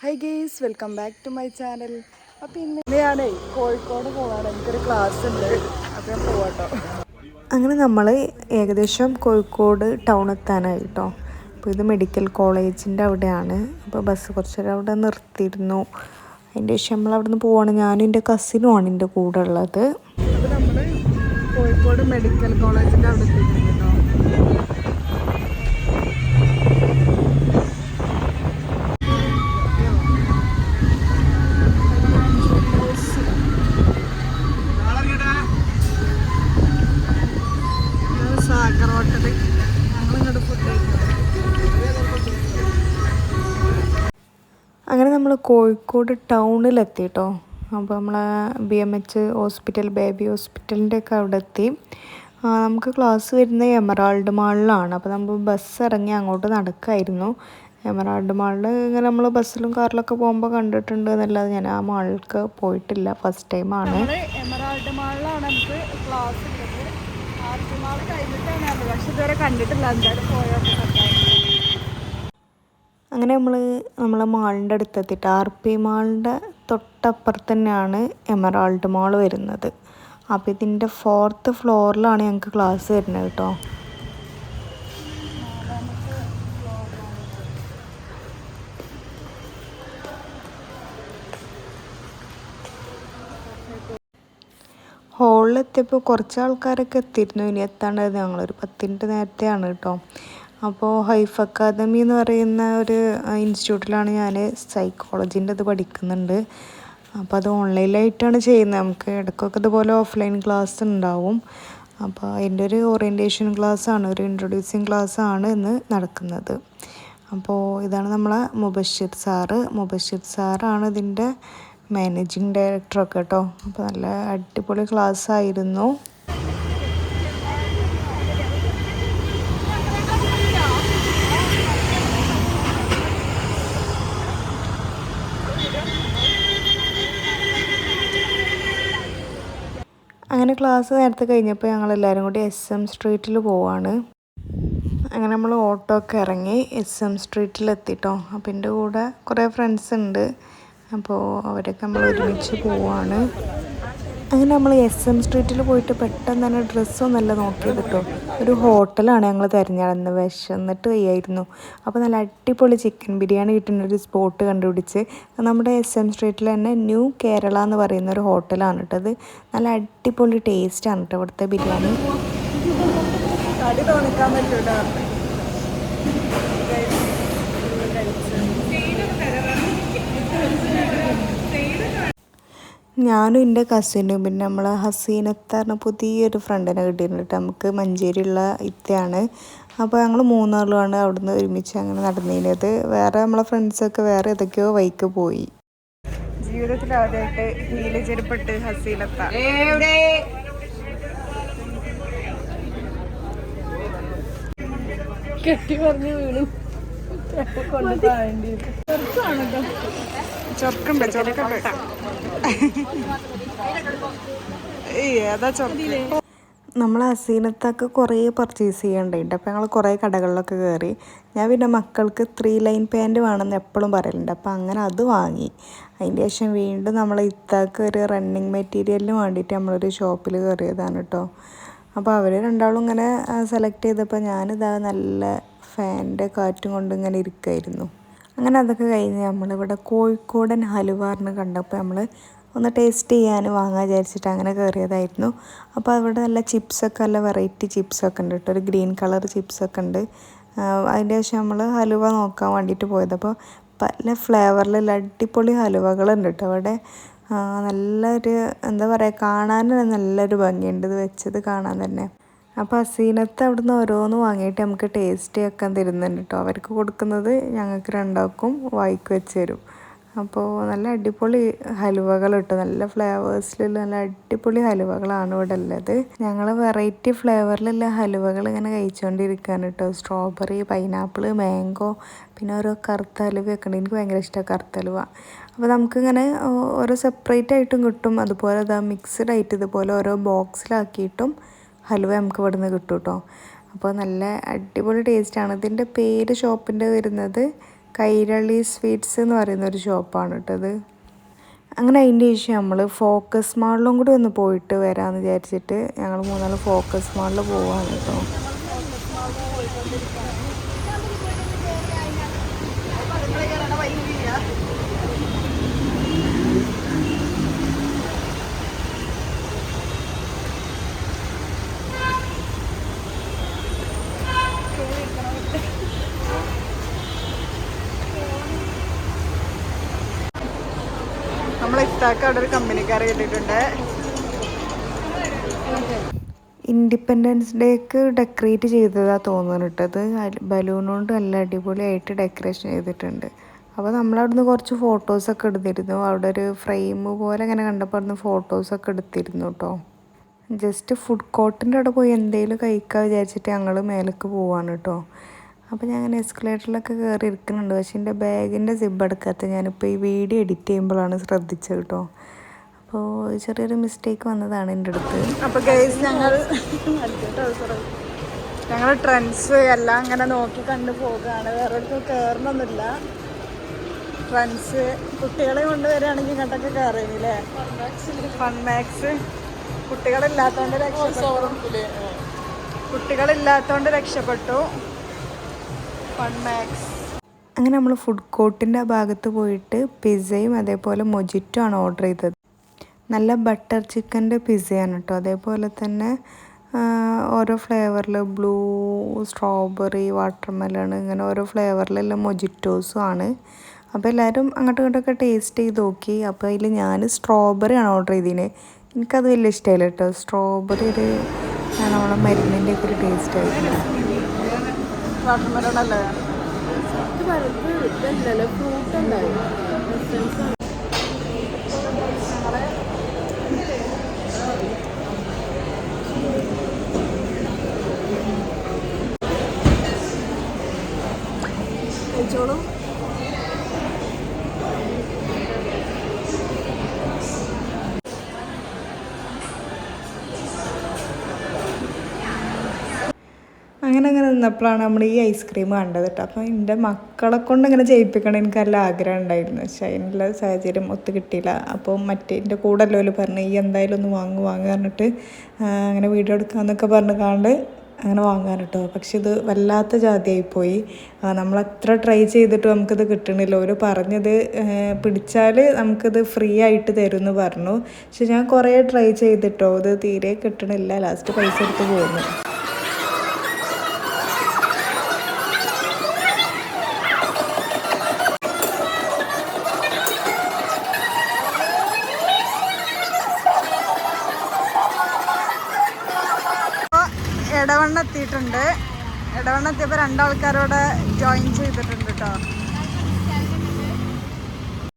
Hi guys welcome back to my channel അപ്പോൾ ഇന്ന് ഞാനേ കോഴിക്കോട് പോകാൻ എനിക്കൊരു ക്ലാസ് ഉണ്ട്. അപ്പോൾ ഞാൻ പോവാട്ടോ. അങ്ങനെ നമ്മൾ ഏകദേശം കോഴിക്കോട് ടൗൺ എത്താനായി കേട്ടോ അപ്പോൾ ഇത് മെഡിക്കൽ കോളേജിന്റെ അവിടെയാണ്. അപ്പോൾ ബസ് കുറച്ച് നേരം അവിടെ നിർത്തിയിരുന്നു. അതിന്റെ ശേഷം നമ്മൾ അവിടെ നിന്ന് പോവാണ്. ഞാനും എന്റെ കസിനും ആണ് എന്റെ കൂടെ ഉള്ളത്. അപ്പോൾ നമ്മൾ കോഴിക്കോട് മെഡിക്കൽ കോളേജിന്റെ അവിടെ എത്തിയിട്ടുണ്ട് കേട്ടോ. കോഴിക്കോട് ടൗണിലെത്തി കേട്ടോ അപ്പോൾ നമ്മൾ B M H hospital baby ഹോസ്പിറ്റലിന്റെ ഒക്കെ അവിടെ എത്തി നമുക്ക് ക്ലാസ് വരുന്നത് എമറാൾഡ് മാളിലാണ് അപ്പോൾ നമ്മൾ ബസ് ഇറങ്ങി അങ്ങോട്ട് നടക്കായിരുന്നു. എമറാൾഡ് മാളിൽ ഇങ്ങനെ നമ്മൾ ബസ്സിലും കാറിലൊക്കെ പോകുമ്പോൾ കണ്ടിട്ടുണ്ട് എന്നല്ലാതെ ഞാൻ ആ മാളിലേക്ക് പോയിട്ടില്ല. ഫസ്റ്റ് ടൈമാണ് നമ്മൾ എമറാൾഡ് മാളിലാണ് നമുക്ക് ക്ലാസ് ഉള്ളത് പക്ഷെ ഇതുവരെ കണ്ടിട്ടില്ല. എന്തായാലും പോയോട്ടെ അങ്ങനെ നമ്മൾ നമ്മളെ മാളിന്റെ അടുത്തെത്തിയിട്ട് ആർ പി മാളിന്റെ തൊട്ടപ്പുറത്ത് തന്നെയാണ് എമറാൾഡ് മാൾ വരുന്നത്. അപ്പോൾ ഇതിന്റെ ഫോർത്ത് ഫ്ലോറിലാണ് ഞങ്ങൾക്ക് ക്ലാസ് വരുന്നത് കേട്ടോ. ഹോളിലെത്തിയപ്പോൾ കുറച്ച് ആൾക്കാരൊക്കെ എത്തിയിരുന്നു. ഇനി എത്താണ്ടത് ഞങ്ങളൊരു പത്തിന്റെ നേരത്തെയാണ് കേട്ടോ. അപ്പോൾ ഹൈഫ് അക്കാദമി എന്ന് പറയുന്ന ഒരു ഇൻസ്റ്റിറ്റ്യൂട്ടിലാണ് ഞാൻ സൈക്കോളജീന്റെ ഇത് പഠിക്കുന്നുണ്ട്. അപ്പോൾ അത് ഓൺലൈനിലായിട്ടാണ് ചെയ്യുന്നത്. നമുക്ക് ഇടയ്ക്കൊക്കെ ഇതുപോലെ ഓഫ്ലൈൻ ക്ലാസ് ഉണ്ടാവും. അപ്പോൾ അതിന്റെ ഒരു ഓറിയന്റേഷൻ ക്ലാസ്സാണ് ഒരു ഇൻട്രൊഡ്യൂസിങ് ക്ലാസ്സാണ് ഇന്ന് നടക്കുന്നത്. അപ്പോൾ ഇതാണ് നമ്മളെ മുബഷിർ സാറ്. മുബഷിർ സാറാണ് ഇതിന്റെ മാനേജിങ് ഡയറക്ടറൊക്കെ കേട്ടോ. അപ്പോൾ നല്ല അടിപൊളി ക്ലാസ് ആയിരുന്നു. അങ്ങനെ ക്ലാസ് നേരത്തെ കഴിഞ്ഞപ്പോൾ ഞങ്ങൾ എല്ലാവരും കൂടി എസ് എം സ്ട്രീറ്റിൽ പോവാണ്. അങ്ങനെ നമ്മൾ ഓട്ടോ ഒക്കെ ഇറങ്ങി എസ് എം സ്ട്രീറ്റിൽ എത്തിട്ടോ. അപ്പം എന്റെ കൂടെ കുറേ ഫ്രണ്ട്സ് ഉണ്ട് അപ്പോൾ അവരൊക്കെ നമ്മൾ ഒരുമിച്ച് പോവാണ്. അങ്ങനെ നമ്മൾ എസ് എം സ്ട്രീറ്റിൽ പോയിട്ട് പെട്ടെന്ന് തന്നെ ഡ്രസ്സൊന്നല്ല നോക്കിയത് കേട്ടോ ഒരു ഹോട്ടലാണ് ഞങ്ങൾ തിരഞ്ഞെടുന്നത്. വിശന്നിട്ട് വയ്യായിരുന്നു. അപ്പോൾ നല്ല അടിപൊളി ചിക്കൻ ബിരിയാണി കിട്ടുന്ന ഒരു സ്പോട്ട് കണ്ടുപിടിച്ച് നമ്മുടെ എസ് എം സ്ട്രീറ്റിൽ തന്നെ ന്യൂ കേരള എന്ന് പറയുന്ന ഒരു ഹോട്ടലാണ് കേട്ടോ അത് നല്ല അടിപൊളി ടേസ്റ്റാണ് കേട്ടോ ഇവിടുത്തെ ബിരിയാണി. പറ്റൂല. ഞാനും എന്റെ കസിനും പിന്നെ നമ്മൾ ഹസീനത്ത് പറഞ്ഞ പുതിയൊരു ഫ്രണ്ടിനെ കിട്ടിയിട്ടുണ്ട് കേട്ടോ. നമുക്ക് മഞ്ചേരിയുള്ള ഇത്തയാണ്. അപ്പോൾ ഞങ്ങൾ മൂന്നാളുമാണ് അവിടുന്ന് ഒരുമിച്ച് അങ്ങനെ നടന്നിരുന്നത് വേറെ നമ്മളെ ഫ്രണ്ട്സൊക്കെ വേറെ ഏതൊക്കെയോ വൈക്ക് പോയി. ജീവിതത്തിൽ ആദ്യമായിട്ട് നീല ഹസീനത്ത. കെട്ടി പറഞ്ഞു വീണു. ചൊർക്കുണ്ട് ചൊർക്കുണ്ട് നമ്മൾ അസീനത്തൊക്കെ കുറേ പർച്ചേസ് ചെയ്യേണ്ടതുണ്ട് അപ്പോൾ ഞങ്ങൾ കുറേ കടകളിലൊക്കെ കയറി ഞാൻ പിന്നെ മക്കൾക്ക് ത്രീ ലൈൻ പാന്റ് വേണമെന്ന് എപ്പോഴും പറയലുണ്ട്. അപ്പോൾ അങ്ങനെ അത് വാങ്ങി. അതിന്റെ ശേഷം വീണ്ടും നമ്മൾ ഇത്താക്ക് ഒരു റണ്ണിങ് മെറ്റീരിയലിന് വേണ്ടിയിട്ട് നമ്മളൊരു ഷോപ്പിൽ കയറിയതാണ് കേട്ടോ അപ്പോൾ അവർ രണ്ടാളും ഇങ്ങനെ സെലക്ട് ചെയ്തപ്പോൾ ഞാനിതാ നല്ല ഫാനിന്റെ കാറ്റും കൊണ്ട് ഇങ്ങനെ ഇരിക്കുമായിരുന്നു അങ്ങനെ അതൊക്കെ കഴിഞ്ഞ് നമ്മളിവിടെ കോഴിക്കോടൻ ഹലുവാറിന് കണ്ടപ്പോൾ നമ്മൾ ഒന്ന് ടേസ്റ്റ് ചെയ്യാൻ വാങ്ങാൻ വിചാരിച്ചിട്ട് അങ്ങനെ കയറിയതായിരുന്നു. അപ്പോൾ അവിടെ നല്ല ചിപ്സൊക്കെ നല്ല വെറൈറ്റി ചിപ്സൊക്കെ ഉണ്ട് കേട്ടോ. ഒരു ഗ്രീൻ കളർ ചിപ്സൊക്കെ ഉണ്ട്. അതിന്റെ ശേഷം നമ്മൾ ഹലുവ നോക്കാൻ വേണ്ടിയിട്ട് പോയത്. അപ്പോൾ പല ഫ്ലേവറിലുള്ള അടിപൊളി ഹലുവകളുണ്ട് കേട്ടോ അവിടെ. നല്ലൊരു എന്താ പറയുക കാണാൻ നല്ലൊരു ഭംഗിയുണ്ട്. ഇത് വെച്ചത് കാണാൻ തന്നെ. അപ്പോൾ അസീനത്ത് അവിടുന്ന് ഓരോന്ന് വാങ്ങിയിട്ട് നമുക്ക് ടേസ്റ്റ് ആക്കാൻ തരുന്നുണ്ട് കേട്ടോ അവർക്ക് കൊടുക്കുന്നത് ഞങ്ങൾക്ക് രണ്ടാൾക്കും വായിക്ക് വെച്ച് തരും. അപ്പോൾ നല്ല അടിപൊളി ഹലുവകൾ കിട്ടും നല്ല ഫ്ലേവേഴ്സിലുള്ള നല്ല അടിപൊളി ഹലുവകളാണ് ഇവിടെ ഉള്ളത്. ഞങ്ങൾ വെറൈറ്റി ഫ്ലേവറിലുള്ള ഹലുവകൾ ഇങ്ങനെ കഴിച്ചുകൊണ്ടിരിക്കുകയാണ് കേട്ടോ സ്ട്രോബെറി പൈനാപ്പിൾ മാംഗോ പിന്നെ ഓരോ കറുത്ത ഹലുവയൊക്കെ ഉണ്ട്. എനിക്ക് ഭയങ്കര ഇഷ്ടമാണ് കറുത്ത ഹലുവ. അപ്പോൾ നമുക്കിങ്ങനെ ഓരോ സെപ്പറേറ്റ് ആയിട്ടും കിട്ടും. അതുപോലെ ഇതാ മിക്സ്ഡ് ആയിട്ട് ഇതുപോലെ ഓരോ ബോക്സിലാക്കിയിട്ടും ഹലുവ നമുക്ക് ഇവിടുന്ന് കിട്ടും കേട്ടോ അപ്പോൾ നല്ല അടിപൊളി ടേസ്റ്റാണ് ഇതിന്റെ പേര് ഷോപ്പിന്റെ വരുന്നത് കൈരളി സ്വീറ്റ്സ് എന്ന് പറയുന്ന ഒരു ഷോപ്പാണ് കേട്ടത് അങ്ങനെ അതിന്റെ ശേഷം നമ്മൾ ഫോക്കസ് മാളിലും കൂടി ഒന്ന് പോയിട്ട് വരാമെന്ന് വിചാരിച്ചിട്ട് ഞങ്ങൾ മൂന്നാൾ ഫോക്കസ് മാളിൽ പോവാണ് കേട്ടോ. നമ്മളെ ഇത്താക്ക് അവിടെ ഒരു കമ്പനിക്കാർ കിട്ടിയിട്ടുണ്ട്. ഇൻഡിപെൻഡൻസ് ഡേക്ക് ഡെക്കറേറ്റ് ചെയ്തതാണ് തോന്നുന്നു കേട്ടത് ബലൂൺ കൊണ്ട് നല്ല അടിപൊളിയായിട്ട് ഡെക്കറേഷൻ ചെയ്തിട്ടുണ്ട്. അപ്പോൾ നമ്മളവിടുന്ന് കുറച്ച് ഫോട്ടോസൊക്കെ എടുത്തിരുന്നു. അവിടെ ഒരു ഫ്രെയിം പോലെ ഇങ്ങനെ കണ്ടപ്പോൾ അവിടുന്ന് ഫോട്ടോസൊക്കെ എടുത്തിരുന്നു കേട്ടോ ജസ്റ്റ് ഫുഡ് കോർട്ടിന്റെ അവിടെ പോയി എന്തെങ്കിലും കഴിക്കാൻ വിചാരിച്ചിട്ട് ഞങ്ങൾ മേലേക്ക് പോവാണ് കേട്ടോ അപ്പോൾ ഞാൻ അങ്ങനെ എസ്കലേറ്ററിലൊക്കെ കയറി ഇരിക്കുന്നുണ്ട്. പക്ഷേ എന്റെ ബാഗിന്റെ സിബ് എടുക്കാത്ത ഞാനിപ്പോൾ ഈ വീഡിയോ എഡിറ്റ് ചെയ്യുമ്പോഴാണ് ശ്രദ്ധിച്ചത് കേട്ടോ. അപ്പോൾ ചെറിയൊരു മിസ്റ്റേക്ക് വന്നതാണ് എന്റെ അടുത്ത്. അപ്പോൾ ഗൈസ് ഞങ്ങൾ ഞങ്ങൾ ട്രെൻഡ്സ് എല്ലാം അങ്ങനെ നോക്കി കണ്ടു പോകുകയാണ് വേറെ കയറണമെന്നില്ല ട്രെൻഡ്സ് കുട്ടികളെ കൊണ്ടുവരികയാണെങ്കിൽ ഇങ്ങോട്ടൊക്കെ കയറിയില്ലേ ഫൺ മാക്സ് കുട്ടികളില്ലാത്തോണ്ട് രക്ഷപ്പെട്ടു. കുട്ടികളില്ലാത്തതുകൊണ്ട് രക്ഷപ്പെട്ടു. അങ്ങനെ നമ്മൾ ഫുഡ് കോർട്ടിന്റെ ആ ഭാഗത്ത് പോയിട്ട് പിസ്സയും അതേപോലെ മൊജിറ്റോ ആണ് ഓർഡർ ചെയ്തത്. നല്ല ബട്ടർ ചിക്കന്റെ പിസ്സയാണ് കേട്ടോ അതേപോലെ തന്നെ ഓരോ ഫ്ലേവറിൽ ബ്ലൂ സ്ട്രോബെറി വാട്ടർമെലൺ ഇങ്ങനെ ഓരോ ഫ്ലേവറിലുള്ള മൊജിറ്റോസും ആണ്. അപ്പോൾ എല്ലാവരും അങ്ങോട്ടും ഇങ്ങോട്ടൊക്കെ ടേസ്റ്റ് ചെയ്ത് നോക്കി. അപ്പോൾ അതിൽ ഞാൻ സ്ട്രോബെറി ആണ് ഓർഡർ ചെയ്തതിന് എനിക്കത് വലിയ ഇഷ്ടമായില്ല കേട്ടോ സ്ട്രോബെറി ഒരു നമ്മളെ മരുന്നിന്റെ ഒക്കെ ഒരു ടേസ്റ്റ് ആയിരുന്നു വാട്ടർമെലൺ അല്ലേ കഴിച്ചോളൂ അങ്ങനെ അങ്ങനെ നിന്നപ്പോഴാണ് നമ്മൾ ഈ ഐസ്ക്രീം കണ്ടത് കേട്ടോ അപ്പോൾ എന്റെ മക്കളെ കൊണ്ട് ഇങ്ങനെ ചെയ്യിപ്പിക്കണം എനിക്ക് നല്ല ആഗ്രഹം ഉണ്ടായിരുന്നു. പക്ഷേ അതിനുള്ള സാഹചര്യം ഒത്തു കിട്ടിയില്ല. അപ്പോൾ മറ്റേ എന്റെ കൂടെ അല്ലോൽ പറഞ്ഞു ഈ എന്തായാലും ഒന്ന് വാങ്ങു വാങ്ങുക പറഞ്ഞിട്ട് അങ്ങനെ വീഡിയോ എടുക്കാമെന്നൊക്കെ പറഞ്ഞു കാണ്ട് അങ്ങനെ വാങ്ങാൻ കേട്ടോ പക്ഷെ ഇത് വല്ലാത്ത ജാതിയായിപ്പോയി നമ്മൾ അത്ര ട്രൈ ചെയ്തിട്ട് നമുക്കിത് കിട്ടണില്ല. ഒരു പറഞ്ഞത് പിടിച്ചാൽ നമുക്കിത് ഫ്രീ ആയിട്ട് തരും എന്ന് പറഞ്ഞു. പക്ഷെ ഞാൻ കുറേ ട്രൈ ചെയ്തിട്ടോ. ഇത് തീരെ കിട്ടണില്ല. ലാസ്റ്റ് പൈസ എടുത്ത് പോകുന്നു ഇടവണ്ണ എത്തിയിട്ടുണ്ട്. ഇടവണ്ണ എത്തിയപ്പോൾ രണ്ടാൾക്കാരോടെ ജോയിൻ ചെയ്തിട്ടുണ്ട് കേട്ടോ